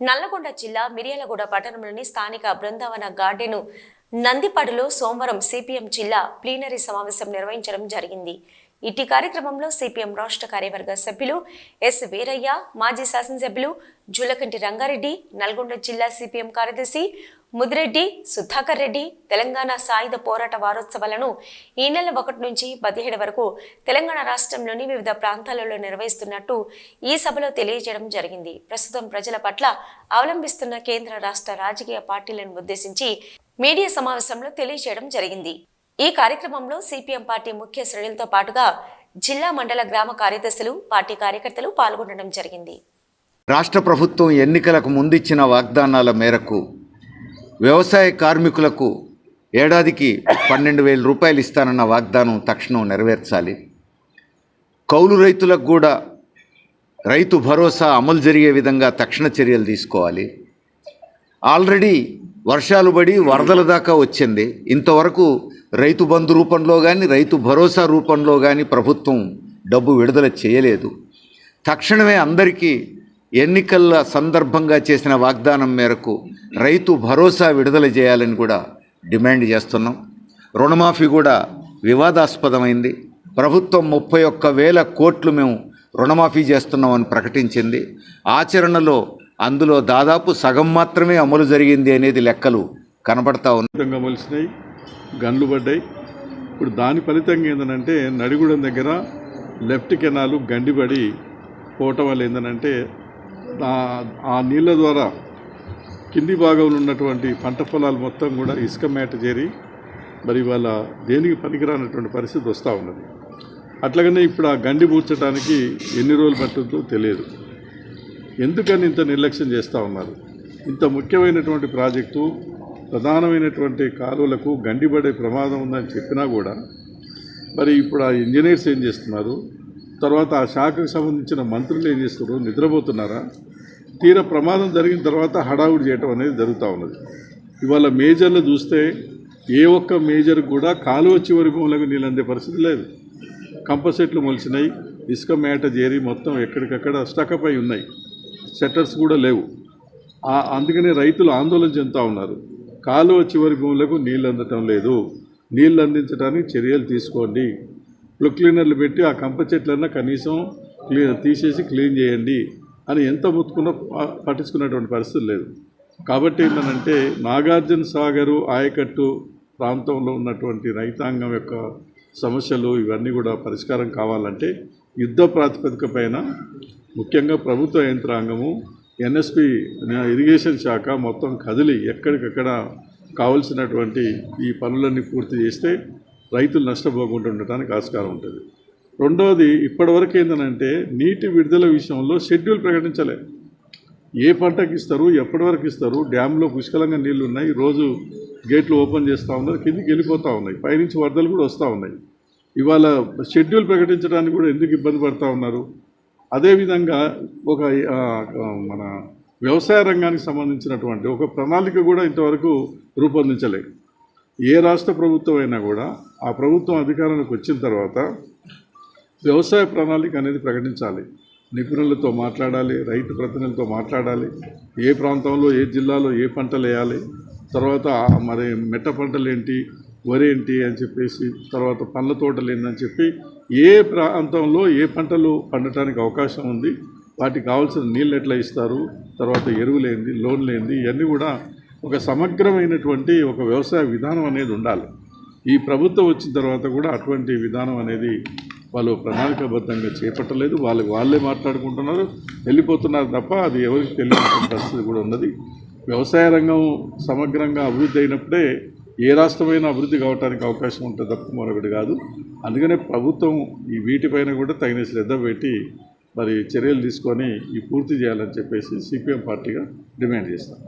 నల్లగొండ జిల్లా మిర్యాలగూడ పట్టణంలోని స్థానిక బృందావన గార్డెను నందిపాడులో సోమవారం సిపిఎం జిల్లా ప్లీనరీ సమావేశం నిర్వహించడం జరిగింది. ఇటీ కార్యక్రమంలో సిపిఎం రాష్ట్ర కార్యవర్గ సభ్యులు ఎస్ వీరయ్య మాజీ శాసనసభ్యులు జూలకంటి రంగారెడ్డి నల్గొండ జిల్లా సిపిఎం కార్యదర్శి ముదిరెడ్డి సుధాకర్ రెడ్డి తెలంగాణ సాయుధ పోరాట వారోత్సవాలను ఈ నెల ఒకటి నుంచి పదిహేడు వరకు తెలంగాణ రాష్ట్రంలోని వివిధ ప్రాంతాలలో నిర్వహిస్తున్నట్టు ఈ సభలో తెలియజేయడం జరిగింది. ప్రస్తుతం ప్రజల పట్ల అవలంబిస్తున్న కేంద్ర రాష్ట్ర రాజకీయ పార్టీలను ఉద్దేశించి మీడియా సమావేశంలో తెలియజేయడం జరిగింది. ఈ కార్యక్రమంలో సిపిఎం పార్టీ ముఖ్య శ్రేణులతో పాటుగా జిల్లా మండల గ్రామ కార్యదర్శులు పార్టీ కార్యకర్తలు పాల్గొనడం జరిగింది. రాష్ట్ర ప్రభుత్వం ఎన్నికలకు ముందిచ్చిన వాగ్దానాల మేరకు వ్యవసాయ కార్మికులకు ఏడాదికి పన్నెండు వేల రూపాయలు ఇస్తానన్న వాగ్దానం తక్షణం నెరవేర్చాలి. కౌలు రైతులకు కూడా రైతు భరోసా అమలు జరిగే విధంగా తక్షణ చర్యలు తీసుకోవాలి. ఆల్రెడీ వర్షాలు పడి వరదల దాకా వచ్చింది. ఇంతవరకు రైతు బంధు రూపంలో కానీ రైతు భరోసా రూపంలో కానీ ప్రభుత్వం డబ్బు విడుదల చేయలేదు. తక్షణమే అందరికీ ఎన్నికల సందర్భంగా చేసిన వాగ్దానం మేరకు రైతు భరోసా విడుదల చేయాలని కూడా డిమాండ్ చేస్తున్నాం. రుణమాఫీ కూడా వివాదాస్పదమైంది. ప్రభుత్వం ముప్పై ఒక్క వేల కోట్లు మేము రుణమాఫీ చేస్తున్నామని ప్రకటించింది. ఆచరణలో అందులో దాదాపు సగం మాత్రమే అమలు జరిగింది అనేది లెక్కలు కనబడతా ఉన్నాయి విధంగా గన్లు పడ్డాయి. ఇప్పుడు దాని ఫలితంగా ఏంటంటే నడిగూడెం దగ్గర లెఫ్ట్ కెనాలు గండిపడి పోవటం వల్ల ఏంటంటే ఆ- నీళ్ళ ద్వారా కింది భాగంలో ఉన్నటువంటి పంట పొలాలు మొత్తం కూడా ఇసుక మేట చేరి మరి వాళ్ళ దేనికి పనికిరానటువంటి పరిస్థితి వస్తూ ఉన్నది. అట్లాగనే ఇప్పుడు ఆ గండి పూడ్చడానికి ఎన్ని రోజులు పట్టుద్దో తెలియదు. ఎందుకని ఇంత నిర్లక్ష్యం చేస్తూ ఉన్నారు? ఇంత ముఖ్యమైనటువంటి ప్రాజెక్టు ప్రధానమైనటువంటి కాలువలకు గండిపడే ప్రమాదం ఉందని చెప్పినా కూడా మరి ఇప్పుడు ఆ ఇంజనీర్స్ ఏం చేస్తున్నారు? తర్వాత ఆ శాఖకు సంబంధించిన మంత్రులు ఏం చేస్తున్నారు? నిద్రపోతున్నారా? తీర ప్రమాదం జరిగిన తర్వాత హడావుడి చేయటం అనేది జరుగుతూ ఉన్నది. ఇవాళ మేజర్లు చూస్తే ఏ ఒక్క మేజర్ కూడా కాలువ చివరి భూములకు నీళ్ళు అందే పరిస్థితి లేదు. కంపసెట్లు మొలిచినాయి ఇసుక మేట చేరి మొత్తం ఎక్కడికక్కడ స్టకప్ అయి ఉన్నాయి. షట్టర్స్ కూడా లేవు. అందుకనే రైతులు ఆందోళన చెందుతూ ఉన్నారు. కాలువ చివరి భూములకు నీళ్ళు అందటం లేదు. నీళ్ళు అందించడానికి చర్యలు తీసుకోండి. ఫ్లో క్లీనర్లు పెట్టి ఆ కంప చెట్లన్నా కనీసం క్లీన్ తీసేసి క్లీన్ చేయండి అని ఎంత ముత్తుకున్నా పట్టించుకున్నటువంటి పరిస్థితి లేదు. కాబట్టి ఏంటంటే నాగార్జున సాగరు ఆయకట్టు ప్రాంతంలో ఉన్నటువంటి రైతాంగం యొక్క సమస్యలు ఇవన్నీ కూడా పరిష్కారం కావాలంటే యుద్ధ ప్రాతిపదిక పైన ముఖ్యంగా ప్రభుత్వ యంత్రాంగము ఎన్ఎస్పి ఇరిగేషన్ శాఖ మొత్తం కదిలి ఎక్కడికక్కడ కావలసినటువంటి ఈ పనులన్నీ పూర్తి చేస్తే రైతులు నష్టపోకుండా ఉండటానికి ఆస్కారం ఉంటుంది. రెండవది ఇప్పటివరకు ఏంటంటే నీటి విడుదల విషయంలో షెడ్యూల్ ప్రకటించలే. ఏ పంటకి ఇస్తారు ఎప్పటి వరకు ఇస్తారు డ్యాంలో పుష్కలంగా నీళ్ళు ఉన్నాయి రోజు గేట్లు ఓపెన్ చేస్తూ ఉన్నారు కిందికి వెళ్ళిపోతూ ఉన్నాయి పైనుంచి వరదలు కూడా వస్తూ ఉన్నాయి. ఇవాళ షెడ్యూల్ ప్రకటించడానికి కూడా ఎందుకు ఇబ్బంది పడుతూ ఉన్నారు? అదేవిధంగా ఒక మన వ్యవసాయ రంగానికి సంబంధించినటువంటి ఒక ప్రణాళిక కూడా ఇంతవరకు రూపొందించలేదు ఏ రాష్ట్ర ప్రభుత్వం అయినా కూడా ఆ ప్రభుత్వం అధికారానికి వచ్చిన తర్వాత వ్యవసాయ ప్రణాళిక అనేది ప్రకటించాలి. నిపుణులతో మాట్లాడాలి రైతు ప్రతినిధులతో మాట్లాడాలి ఏ ప్రాంతంలో ఏ జిల్లాలో ఏ పంటలు వేయాలి తర్వాత మరి మెట్ట పంటలు ఏంటి వరి ఏంటి అని చెప్పేసి తర్వాత పండ్ల తోటలు ఏంటని చెప్పి ఏ ప్రాంతంలో ఏ పంటలు పండటానికి అవకాశం ఉంది వాటికి కావాల్సిన నీళ్ళు ఎట్లా ఇస్తారు తర్వాత ఎరువులేంది లోన్లేంది ఇవన్నీ కూడా ఒక సమగ్రమైనటువంటి ఒక వ్యవసాయ విధానం అనేది ఉండాలి. ఈ ప్రభుత్వం వచ్చిన తర్వాత కూడా అటువంటి విధానం అనేది వాళ్ళు ప్రణాళికాబద్ధంగా చేపట్టలేదు వాళ్ళకి వాళ్ళే మాట్లాడుకుంటున్నారు వెళ్ళిపోతున్నారు తప్ప అది ఎవరికి తెలియని పరిస్థితి కూడా ఉన్నది. వ్యవసాయ రంగం సమగ్రంగా అభివృద్ధి అయినప్పుడే ఏ రాష్ట్రమైనా అభివృద్ధి కావడానికి అవకాశం ఉంటుంది తప్ప మరొకటి కాదు. అందుకనే ప్రభుత్వం ఈ వీటిపైన కూడా తగిన శ్రద్ధ పెట్టి మరి చర్యలు తీసుకొని ఈ పూర్తి చేయాలని చెప్పేసి సిపిఎం పార్టీగా డిమాండ్ చేస్తాం.